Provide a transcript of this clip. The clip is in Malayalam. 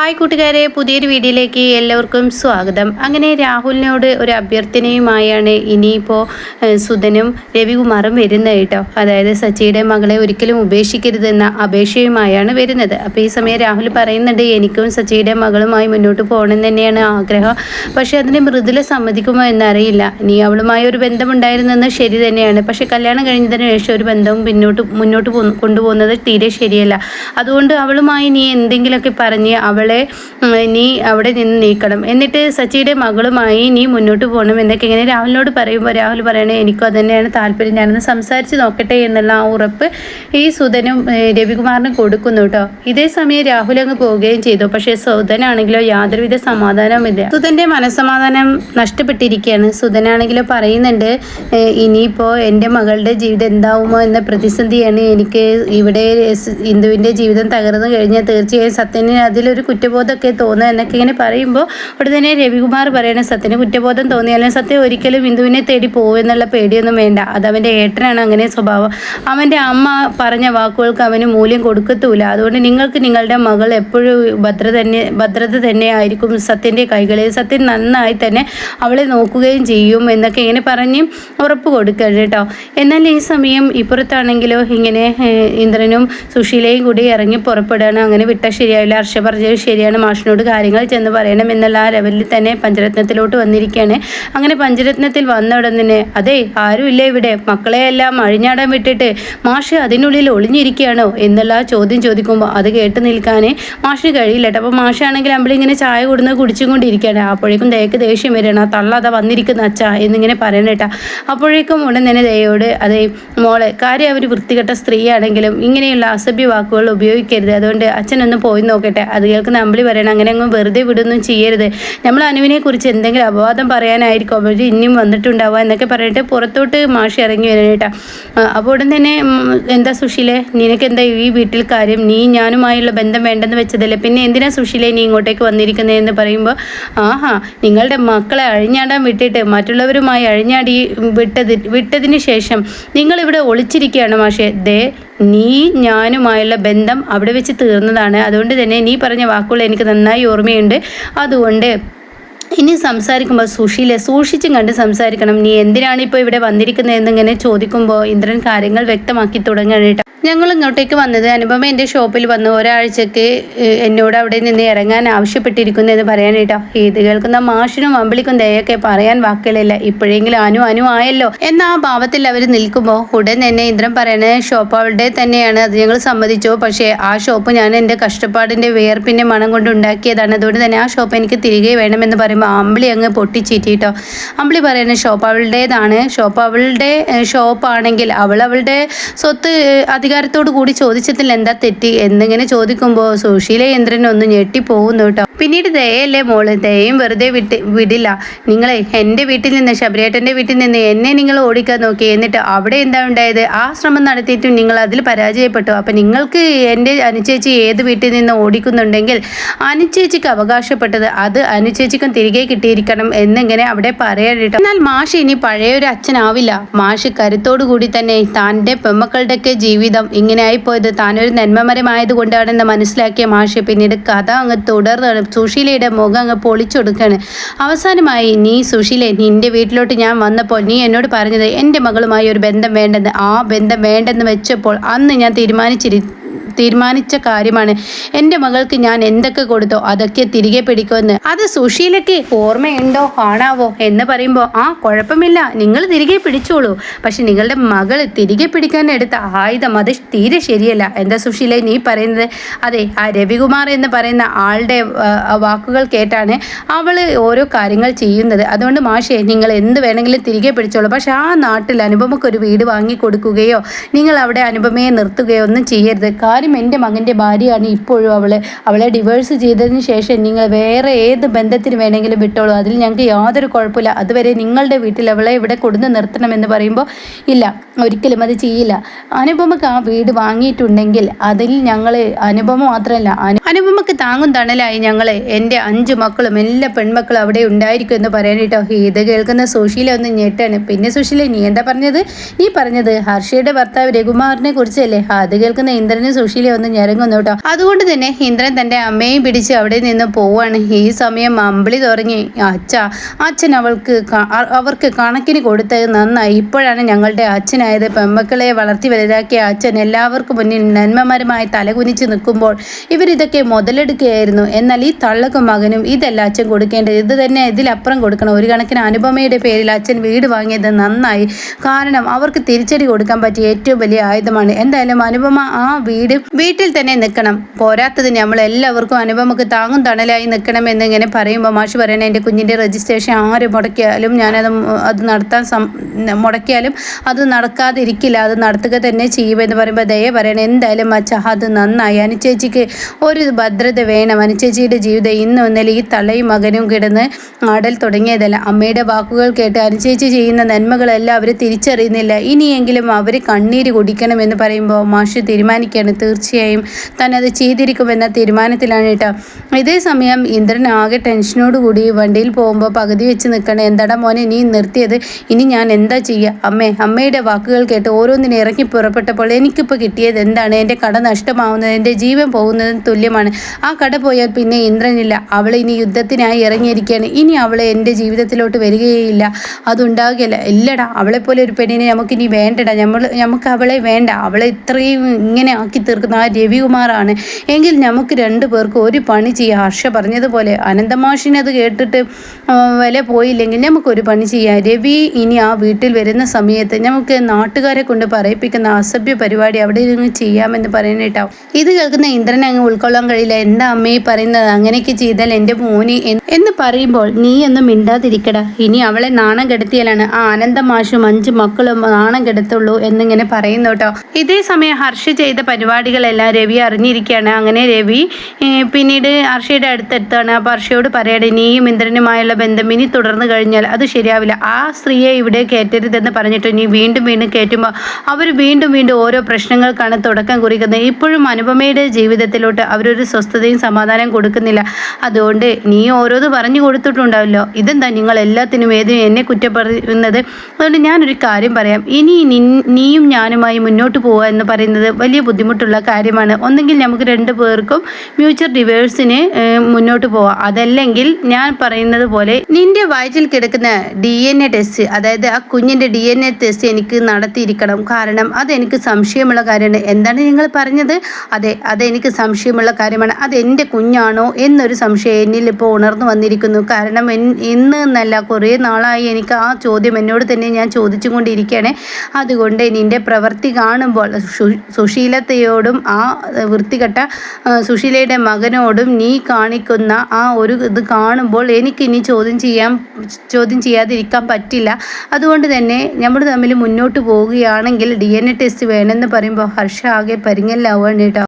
ഹായ് കൂട്ടുകാരെ പുതിയൊരു വീഡിയോയിലേക്ക് എല്ലാവർക്കും സ്വാഗതം. അങ്ങനെ രാഹുലിനോട് ഒരു അഭ്യർത്ഥനയുമായാണ് ഇനിയിപ്പോൾ സുധനും രവികുമാറും വരുന്നത് കേട്ടോ. അതായത് സച്ചിയുടെ മകളെ ഒരിക്കലും ഉപേക്ഷിക്കരുതെന്ന അപേക്ഷയുമായാണ് വരുന്നത്. അപ്പോൾ ഈ സമയം രാഹുൽ പറയുന്നുണ്ട് എനിക്കും സച്ചിയുടെ മകളുമായി മുന്നോട്ട് പോകണം തന്നെയാണ് ആഗ്രഹം. പക്ഷേ അതിന് മൃദുല സമ്മതിക്കുമോ എന്നറിയില്ല. ഇനി അവളുമായി ഒരു ബന്ധമുണ്ടായിരുന്നെന്ന് ശരി തന്നെയാണ്. പക്ഷേ കല്യാണം കഴിഞ്ഞതിന് ശേഷം ഒരു ബന്ധവും പിന്നോട്ട് മുന്നോട്ട് കൊണ്ടുപോകുന്നത് തീരെ ശരിയല്ല. അതുകൊണ്ട് അവളുമായി നീ എന്തെങ്കിലുമൊക്കെ പറഞ്ഞ് അവളെ നീ അവിടെ നിന്ന് നീക്കണം. എന്നിട്ട് സച്ചിയുടെ മകളുമായി നീ മുന്നോട്ട് പോകണം എന്നൊക്കെ ഇങ്ങനെ രാഹുലിനോട് പറയുമ്പോൾ രാഹുൽ പറയണേ എനിക്കും അത് തന്നെയാണ് താല്പര്യം. ഞാനൊന്ന് സംസാരിച്ച് നോക്കട്ടെ എന്നുള്ള ആ ഉറപ്പ് ഈ സുധനും രവികുമാറിനും കൊടുക്കുന്നു കേട്ടോ. ഇതേ സമയം രാഹുൽ അങ്ങ് പോവുകയും ചെയ്തു. പക്ഷേ സുധനാണെങ്കിലോ യാതൊരുവിധ സമാധാനവുമില്ല. സുധന്റെ മനസ്സമാധാനം നഷ്ടപ്പെട്ടിരിക്കുകയാണ്. സുധനാണെങ്കിലോ പറയുന്നുണ്ട് ഇനിയിപ്പോൾ എന്റെ മകളുടെ ജീവിതം എന്താവുമോ എന്ന പ്രതിസന്ധിയാണ് എനിക്ക് ഇവിടെ ഇന്ദുവിന്റെ ജീവിതം തകർന്നു കഴിഞ്ഞാൽ തീർച്ചയായും സത്യന് അതിലൊരു കുറ്റബോധമൊക്കെ തോന്നുക എന്നൊക്കെ ഇങ്ങനെ പറയുമ്പോൾ ഉടനെ തന്നെ രവികുമാർ പറയണ സത്യന് കുറ്റബോധം തോന്നിയാലും സത്യം ഒരിക്കലും ബിന്ദുവിനെ തേടി പോകുമെന്നുള്ള പേടിയൊന്നും വേണ്ട. അത് അവന്റെ ഏട്ടനാണ് അങ്ങനെ സ്വഭാവം. അവന്റെ അമ്മ പറഞ്ഞ വാക്കുകൾക്ക് അവന് മൂല്യം കൊടുക്കത്തൂല. അതുകൊണ്ട് നിങ്ങൾക്ക് നിങ്ങളുടെ മകൾ എപ്പോഴും ഭദ്ര തന്നെ ഭദ്രത തന്നെ ആയിരിക്കും സത്യന്റെ കൈകളിൽ. സത്യൻ നന്നായി തന്നെ അവളെ നോക്കുകയും ചെയ്യും എന്നൊക്കെ ഇങ്ങനെ പറഞ്ഞ് ഉറപ്പ് കൊടുക്കരുത് കേട്ടോ. എന്നാൽ ഈ സമയം ഇപ്പുറത്താണെങ്കിലോ ഇങ്ങനെ ഇന്ദ്രനും സുശീലയും കൂടി ഇറങ്ങി പുറപ്പെടുകയാണ്. അങ്ങനെ വിട്ടാൽ ശരിയാവില്ല. ഹർഷ പറഞ്ഞത് ശരിയാണ്. മാഷിനോട് കാര്യങ്ങൾ ചെന്ന് പറയണം എന്നുള്ള ആ ലെവലിൽ തന്നെ പഞ്ചരത്നത്തിലോട്ട് വന്നിരിക്കുകയാണ് അങ്ങനെ പഞ്ചരത്നത്തിൽ വന്ന ഉടനെ അതെ ആരുമില്ല ഇവിടെ. മക്കളെ എല്ലാം അഴിഞ്ഞാടാൻ വിട്ടിട്ട് മാഷ് അതിനുള്ളിൽ ഒളിഞ്ഞിരിക്കുകയാണോ? എന്നുള്ള ചോദ്യം ചോദിക്കുമ്പോൾ അത് കേട്ട് നിൽക്കാൻ മാഷിന് കഴിയില്ല കേട്ടോ. അപ്പോൾ മാഷാണെങ്കിൽ അമ്പിളി ഇങ്ങനെ ചായ കൊടുന്ന് കുടിച്ചും കൊണ്ടിരിക്കുകയാണ്. അപ്പോഴേക്കും ദയക്ക് ദേഷ്യം വരികയാണ്. ആ തള്ള അതാ വന്നിരിക്കുന്ന അച്ഛ എന്നിങ്ങനെ പറയണ കേട്ടാ. അപ്പോഴേക്കും ഉടൻ തന്നെ ദയോട് അതെ മോളെ കാര്യം അവർ വൃത്തികെട്ട സ്ത്രീയാണെങ്കിലും ഇങ്ങനെയുള്ള അസഭ്യ വാക്കുകൾ ഉപയോഗിക്കരുത്. അതുകൊണ്ട് അച്ഛനൊന്ന് പോയി നോക്കട്ടെ. അത് അമ്പിളി പറയണം അങ്ങനെ അങ്ങ് വെറുതെ വിടൊന്നും ചെയ്യരുത്. നമ്മൾ അനുവിനെ കുറിച്ച് എന്തെങ്കിലും അപവാദം പറയാനായിരിക്കും. അവർ ഇനിയും വന്നിട്ടുണ്ടാവുക എന്നൊക്കെ പറഞ്ഞിട്ട് പുറത്തോട്ട് മാഷി ഇറങ്ങി വരാനേട്ടാ അപ്പോൾ ഉടൻ തന്നെ എന്താ സുശീലെ? നിനക്ക് എന്താ ഈ വീട്ടിൽ കാര്യം? നീ ഞാനുമായുള്ള ബന്ധം വേണ്ടെന്ന് വെച്ചതല്ലേ. പിന്നെ എന്തിനാ സുശീലെ നീ ഇങ്ങോട്ടേക്ക് വന്നിരിക്കുന്നത് എന്ന് പറയുമ്പോൾ ആഹാ നിങ്ങളുടെ മക്കളെ അഴിഞ്ഞാടാൻ വിട്ടിട്ട് മറ്റുള്ളവരുമായി അഴിഞ്ഞാടി വിട്ടത് വിട്ടതിന് ശേഷം നിങ്ങളിവിടെ ഒളിച്ചിരിക്കുകയാണ് മാഷെ. ദേ നീ ഞാനുമായുള്ള ബന്ധം അവിടെ വെച്ച് തീർന്നതാണ്. അതുകൊണ്ട് തന്നെ നീ പറഞ്ഞ വാക്കുകൾ എനിക്ക് നന്നായി ഓർമ്മയുണ്ട്. അതുകൊണ്ട് ഇനി സംസാരിക്കുമ്പോൾ സുശീലെ സൂക്ഷിച്ചും കണ്ട് സംസാരിക്കണം. നീ എന്തിനാണ് ഇപ്പോൾ ഇവിടെ വന്നിരിക്കുന്നത് എന്നിങ്ങനെ ചോദിക്കുമ്പോൾ ഇന്ദ്രൻ കാര്യങ്ങൾ വ്യക്തമാക്കി തുടങ്ങുകയാണ് കേട്ടോ. ഞങ്ങൾ ഇങ്ങോട്ടേക്ക് വന്നത് അനുപമ എന്റെ ഷോപ്പിൽ വന്ന് ഒരാഴ്ചക്ക് എന്നോട് അവിടെ നിന്ന് ഇറങ്ങാൻ ആവശ്യപ്പെട്ടിരിക്കുന്നു എന്ന് പറയാനേട്ടോ ഇത് കേൾക്കുന്ന മാഷിനും അമ്പിളിക്കും ദയൊക്കെ പറയാൻ വാക്കുകളില്ല. ഇപ്പോഴെങ്കിലും അനു അനു ആയല്ലോ. എന്ന ആ ഭാവത്തിൽ അവർ നിൽക്കുമ്പോൾ ഉടൻ തന്നെ ഇന്ദ്രൻ പറയണ ഷോപ്പ് അവളുടെ തന്നെയാണ്. അത് ഞങ്ങൾ സമ്മതിച്ചു. പക്ഷേ ആ ഷോപ്പ് ഞാൻ എന്റെ കഷ്ടപ്പാടിന്റെ വേർപ്പിന്റെ മണം കൊണ്ട് ഉണ്ടാക്കിയതാണ്. അതുകൊണ്ട് തന്നെ ആ ഷോപ്പ് എനിക്ക് തിരികെ വേണമെന്ന് പറയുമ്പോൾ അമ്പിളി അങ്ങ് പൊട്ടിച്ചീറ്റിട്ടോ. അമ്പിളി പറയണ ഷോപ്പ് അവളുടേതാണ്. ഷോപ്പ് അവളുടെ ഷോപ്പാണെങ്കിൽ അവൾ അവളുടെ സ്വത്ത് ഏഹ്, അധികാരത്തോടു കൂടി ചോദിച്ചതിൽ എന്താ തെറ്റി? എന്നിങ്ങനെ ചോദിക്കുമ്പോൾ സുശീല ഇന്ദ്രൻ ഒന്ന് ഞെട്ടിപ്പോകുന്നു കേട്ടോ. പിന്നീട് ദയയല്ലേ മോൾ? ദയയും വെറുതെ വിട്ട് വിടില്ല. നിങ്ങളെ എന്റെ വീട്ടിൽ നിന്ന് ശബരിയേട്ടന്റെ വീട്ടിൽ നിന്ന് എന്നെ നിങ്ങൾ ഓടിക്കാൻ നോക്കി. എന്നിട്ട് അവിടെ എന്താ ഉണ്ടായത്? ആ ശ്രമം നടത്തിയിട്ടും നിങ്ങൾ അതിൽ പരാജയപ്പെട്ടു. അപ്പം നിങ്ങൾക്ക് എന്റെ അനുചേച്ചി ഏത് വീട്ടിൽ നിന്ന് ഓടിക്കുന്നുണ്ടെങ്കിൽ അനുചേച്ചിക്ക് അവകാശപ്പെട്ടത് അത് അനുചേച്ചിക്കും തിരികെ കിട്ടിയിരിക്കണം എന്നിങ്ങനെ അവിടെ പറയാൻ കേട്ടോ. എന്നാൽ മാഷ് ഇനി പഴയൊരു അച്ഛനാവില്ല. മാഷ് കരുത്തോടു കൂടി തന്നെ തന്റെ പെമ്മക്കളുടെയൊക്കെ ജീവിതം ഇങ്ങനെ ആയിപ്പോയത് താനൊരു നന്മമരമായത് കൊണ്ടാണെന്ന് മനസ്സിലാക്കിയ മാഷ് പിന്നീട് കഥ അങ്ങ് തുടർന്നാണ്. സുശീലയുടെ മുഖം അങ്ങ് പൊളിച്ചൊടുക്കാണ്. അവസാനമായി നീ സുശീലെ നിന്റെ വീട്ടിലോട്ട് ഞാൻ വന്നപ്പോൾ നീ എന്നോട് പറഞ്ഞത് എന്റെ മകളുമായി ഒരു ബന്ധം വേണ്ടെന്ന്. ആ ബന്ധം വേണ്ടെന്ന് വെച്ചപ്പോൾ അന്ന് ഞാൻ തീരുമാനിച്ചിരി തീരുമാനിച്ച കാര്യമാണ്. എന്റെ മകൾക്ക് ഞാൻ എന്തൊക്കെ കൊടുത്തോ അതൊക്കെ തിരികെ പിടിക്കുമെന്ന്. അത് സുശീലയ്ക്ക് ഓർമ്മയുണ്ടോ? കാണാവോ? എന്ന് പറയുമ്പോൾ ആ കുഴപ്പമില്ല. നിങ്ങൾ തിരികെ പിടിച്ചോളൂ. പക്ഷെ നിങ്ങളുടെ മകൾ തിരികെ പിടിക്കാൻ എടുത്ത ആയുധം അത് തീരെ ശരിയല്ല. എന്താ സുശീല നീ പറയുന്നത്? അതെ ആ രവികുമാർ എന്ന് പറയുന്ന ആളുടെ വാക്കുകൾ കേട്ടാണ് അവൾ ഓരോ കാര്യങ്ങൾ ചെയ്യുന്നത്. അതുകൊണ്ട് മാഷെ നിങ്ങൾ എന്ത് വേണമെങ്കിലും തിരികെ പിടിച്ചോളൂ. പക്ഷെ ആ നാട്ടിൽ അനുപമക്ക് ഒരു വീട് വാങ്ങി കൊടുക്കുകയോ നിങ്ങൾ അവിടെ അനുപമയെ നിർത്തുകയോ ഒന്നും ചെയ്യരുത്. കാര്യം എന്റെ മകന്റെ ഭാര്യയാണ് ഇപ്പോഴും അവൾ അവളെ ഡിവോഴ്സ് ചെയ്തതിന് ശേഷം നിങ്ങൾ വേറെ ഏത് ബന്ധത്തിന് വേണമെങ്കിലും വിട്ടോളൂ. അതിൽ ഞങ്ങൾക്ക് യാതൊരു കുഴപ്പമില്ല. അതുവരെ നിങ്ങളുടെ വീട്ടിൽ അവളെ ഇവിടെ കൊടുന്ന് നിർത്തണമെന്ന് പറയുമ്പോൾ ഇല്ല ഒരിക്കലും അത് ചെയ്യില്ല. അനുപമക്ക് ആ വീട് വാങ്ങിയിട്ടുണ്ടെങ്കിൽ അതിൽ ഞങ്ങൾ അനുപമ മാത്രമല്ല അനു അനുപമക്ക് താങ്ങും തണലായി ഞങ്ങൾ എന്റെ അഞ്ച് മക്കളും എല്ലാ പെൺമക്കളും അവിടെ ഉണ്ടായിരിക്കും എന്ന് പറയാനിട്ടോ ഇത് കേൾക്കുന്ന സുശീല ഒന്ന് ഞെട്ടാണ്. പിന്നെ സുശീല നീ എന്താ പറഞ്ഞത്? നീ പറഞ്ഞത് ഹർഷയുടെ ഭർത്താവ് രഘുമാറിനെ കുറിച്ചല്ലേ? അത് കേൾക്കുന്ന ഇന്ദ്രനും സുശീല സുശീല ഒന്ന് ഞെരങ്ങുന്നു കേട്ടോ. അതുകൊണ്ട് തന്നെ ഇന്ദ്രൻ തന്റെ അമ്മയും പിടിച്ച് അവിടെ നിന്ന് പോവാണ്. ഈ സമയം അമ്പിളി തുടങ്ങി. അച്ഛ അച്ഛൻ അവൾക്ക് അവർക്ക് കണക്കിന് കൊടുത്തത് നന്നായി. ഇപ്പോഴാണ് ഞങ്ങളുടെ അച്ഛനായത്. പെമ്മക്കളെ വളർത്തി വലുതാക്കിയ അച്ഛൻ എല്ലാവർക്കും മുന്നിൽ നന്മമാരുമായി തലകുനിച്ച് നിൽക്കുമ്പോൾ ഇവരിതൊക്കെ മുതലെടുക്കുകയായിരുന്നു. എന്നാൽ ഈ തള്ളക്കും മകനും ഇതല്ല അച്ഛൻ കൊടുക്കേണ്ടത്. ഇത് തന്നെ ഇതിലപ്പുറം കൊടുക്കണം. ഒരു കണക്കിന് അനുപമയുടെ പേരിൽ അച്ഛൻ വീട് വാങ്ങിയത് നന്നായി. കാരണം അവർക്ക് തിരിച്ചടി കൊടുക്കാൻ പറ്റിയ ഏറ്റവും വലിയ ആയുധമാണ്. എന്തായാലും അനുപമ ആ വീട് വീട്ടിൽ തന്നെ നിൽക്കണം. പോരാത്തതിന് നമ്മൾ എല്ലാവർക്കും അനുപമക്ക് താങ്ങും തണലായി നിൽക്കണം ഇങ്ങനെ പറയുമ്പോൾ മാഷി പറയണേ എന്റെ കുഞ്ഞിന്റെ രജിസ്ട്രേഷൻ ആര് മുടക്കിയാലും ഞാനത് അത് നടത്താൻ മുടക്കിയാലും അത് നടക്കാതിരിക്കില്ല. അത് നടത്തുക തന്നെ ചെയ്യുമെന്ന് പറയുമ്പോൾ ദയ പറയണേ എന്തായാലും മച്ച അത് നന്നായി. അനുചേച്ചിക്ക് ഒരു ഭദ്രത വേണം. അനുചേച്ചിയുടെ ജീവിതം ഇന്നും ഇന്നലെ ഈ തള്ളയും മകനും കിടന്ന് ആടൽ തുടങ്ങിയതല്ല. അമ്മയുടെ വാക്കുകൾ കേട്ട് അനുചേച്ചി ചെയ്യുന്ന നന്മകളെല്ലാം അവർ തിരിച്ചറിയുന്നില്ല. ഇനിയെങ്കിലും അവർ കണ്ണീര് കുടിക്കണമെന്ന് പറയുമ്പോൾ മാഷ് തീരുമാനിക്കുകയാണ്. തീർച്ചയായും താൻ അത് ചെയ്തിരിക്കുമെന്ന തീരുമാനത്തിലാണ് കേട്ടോ. ഇതേ സമയം ഇന്ദ്രൻ ആകെ ടെൻഷനോട് കൂടി വണ്ടിയിൽ പോകുമ്പോൾ പകുതി വെച്ച് നിൽക്കണേ എന്താടാ മോനെ നീ നിർത്തിയത്? ഇനി ഞാൻ എന്താ ചെയ്യുക അമ്മേ അമ്മയുടെ വാക്കുകൾ കേട്ട് ഓരോന്നിനും ഇറങ്ങി പുറപ്പെട്ടപ്പോൾ എനിക്കിപ്പോൾ കിട്ടിയത് എന്താണ്? എന്റെ കട നഷ്ടമാവുന്നത് എന്റെ ജീവൻ പോകുന്നതിന് തുല്യമാണ്. ആ കട പോയാൽ പിന്നെ ഇന്ദ്രനില്ല. അവൾ ഇനി യുദ്ധത്തിനായി ഇറങ്ങിയിരിക്കുകയാണ്. ഇനി അവളെ എന്റെ ജീവിതത്തിലോട്ട് വരികയില്ല അതുണ്ടാകില്ല. ഇല്ലടാ അവളെപ്പോലെ ഒരു പെണ്ണിനെ നമുക്കിനി വേണ്ടടാ. നമ്മൾ നമുക്ക് അവളെ വേണ്ട. അവളെ ഇത്രയും ഇങ്ങനെ ആക്കി തീർക്കുന്ന ആ രവികുമാറാണ്. എങ്കിൽ നമുക്ക് രണ്ടു പേർക്ക് ഒരു പണി ചെയ്യാം. ഹർഷ പറഞ്ഞതുപോലെ അനന്തമാഷിനത് കേട്ടിട്ട് വില പോയില്ലെങ്കിൽ നമുക്കൊരു പണി ചെയ്യാം. രവി ഇനി ആ വീട്ടിൽ വരുന്ന സമയത്ത് നമുക്ക് നാട്ടുകാരെ കൊണ്ട് പറയിപ്പിക്കുന്ന അസഭ്യ പരിപാടി അവിടെ ഇരുന്ന് ചെയ്യാമെന്ന് പറയാനായിട്ടാവും ഇത് കേൾക്കുന്ന ഇന്ദ്രൻ അങ്ങ് ഉൾക്കൊള്ളാൻ കഴിയില്ല. എന്താ അമ്മയെ പറയുന്നത്? അങ്ങനെയൊക്കെ ചെയ്താൽ എന്റെ മോനി എന്ന് പറയുമ്പോൾ നീ ഒന്നും മിണ്ടാതിരിക്കടാ. ഇനി അവളെ നാണം കെടുത്തിയാലാണ് ആ ആനന്ദമാഷും അഞ്ച് മക്കളും നാണം കെടുത്തുള്ളൂ എന്നിങ്ങനെ പറയുന്നു കേട്ടോ ഇതേ സമയം ഹർഷ ചെയ്ത പരിപാടികളെല്ലാം രവി അറിഞ്ഞിരിക്കുകയാണ്. അങ്ങനെ രവി പിന്നീട് അർഷയുടെ അടുത്തെത്താണ്. അപ്പോൾ അർഷയോട് പറയട നീയും ഇന്ദ്രനുമായുള്ള ബന്ധം ഇനി തുടർന്നു കഴിഞ്ഞാൽ അത് ശരിയാവില്ല. ആ സ്ത്രീയെ ഇവിടെ കയറ്റരുതെന്ന് പറഞ്ഞിട്ട് നീ വീണ്ടും വീണ്ടും കയറ്റുമ്പോൾ അവർ വീണ്ടും വീണ്ടും ഓരോ പ്രശ്നങ്ങൾക്കാണ് തുടക്കം കുറിക്കുന്നത്. ഇപ്പോഴും അനുപമയുടെ ജീവിതത്തിലോട്ട് അവരൊരു സ്വസ്ഥതയും സമാധാനം കൊടുക്കുന്നില്ല. അതുകൊണ്ട് നീ ഓരോന്ന് പറഞ്ഞു കൊടുത്തിട്ടുണ്ടാവല്ലോ. ഇതെന്താ നിങ്ങൾ എല്ലാത്തിനും ഏതിനും എന്നെ കുറ്റപ്പെടുന്നത് അതുകൊണ്ട് ഞാനൊരു കാര്യം പറയാം. ഇനി നീയും ഞാനുമായി മുന്നോട്ട് പോവുക എന്ന് പറയുന്നത് വലിയ ബുദ്ധിമുട്ടുള്ള കാര്യമാണ്. ഒന്നെങ്കിൽ നമുക്ക് രണ്ട് പേർക്കും മ്യൂച്വൽ ഡിവേഴ്സിന് മുന്നോട്ട് പോവാം. അതല്ലെങ്കിൽ ഞാൻ പറയുന്നത് പോലെ നിന്റെ വയറ്റിൽ കിടക്കുന്ന ഡി എൻ എ ടെസ്റ്റ് അതായത് ആ കുഞ്ഞിന്റെ ഡി എൻ എ ടെസ്റ്റ് എനിക്ക് നടത്തിയിരിക്കണം. കാരണം അതെനിക്ക് സംശയമുള്ള കാര്യമാണ്. എന്താണ് നിങ്ങൾ പറഞ്ഞത്? അതെ അതെനിക്ക് സംശയമുള്ള കാര്യമാണ്. അത് എന്റെ കുഞ്ഞാണോ എന്നൊരു സംശയം എന്നിൽ ഇപ്പോൾ ഉണർന്നു വന്നിരിക്കുന്നു. കാരണം ഇന്ന് എന്നല്ല കുറേ നാളായി എനിക്ക് ആ ചോദ്യം എന്നോട് തന്നെ ഞാൻ ചോദിച്ചുകൊണ്ടിരിക്കുകയാണ്. അതുകൊണ്ട് നിന്റെ പ്രവൃത്തി കാണുമ്പോൾ സുശീലതയോടും ആ വൃത്തികെട്ട സുശീലയുടെ മകനോടും നീ കാണിക്കുന്ന ആ ഒരു ഇത് കാണുമ്പോൾ എനിക്കിനി ചോദ്യം ചെയ്യാൻ ചോദ്യം ചെയ്യാതിരിക്കാൻ പറ്റില്ല. അതുകൊണ്ട് തന്നെ നമ്മൾ തമ്മിൽ മുന്നോട്ട് പോവുകയാണെങ്കിൽ ഡി എൻ എ ടെസ്റ്റ് വേണമെന്ന് പറയുമ്പോൾ ഹർഷ ആകെ പരിങ്ങലാവുകയാണ് കേട്ടോ.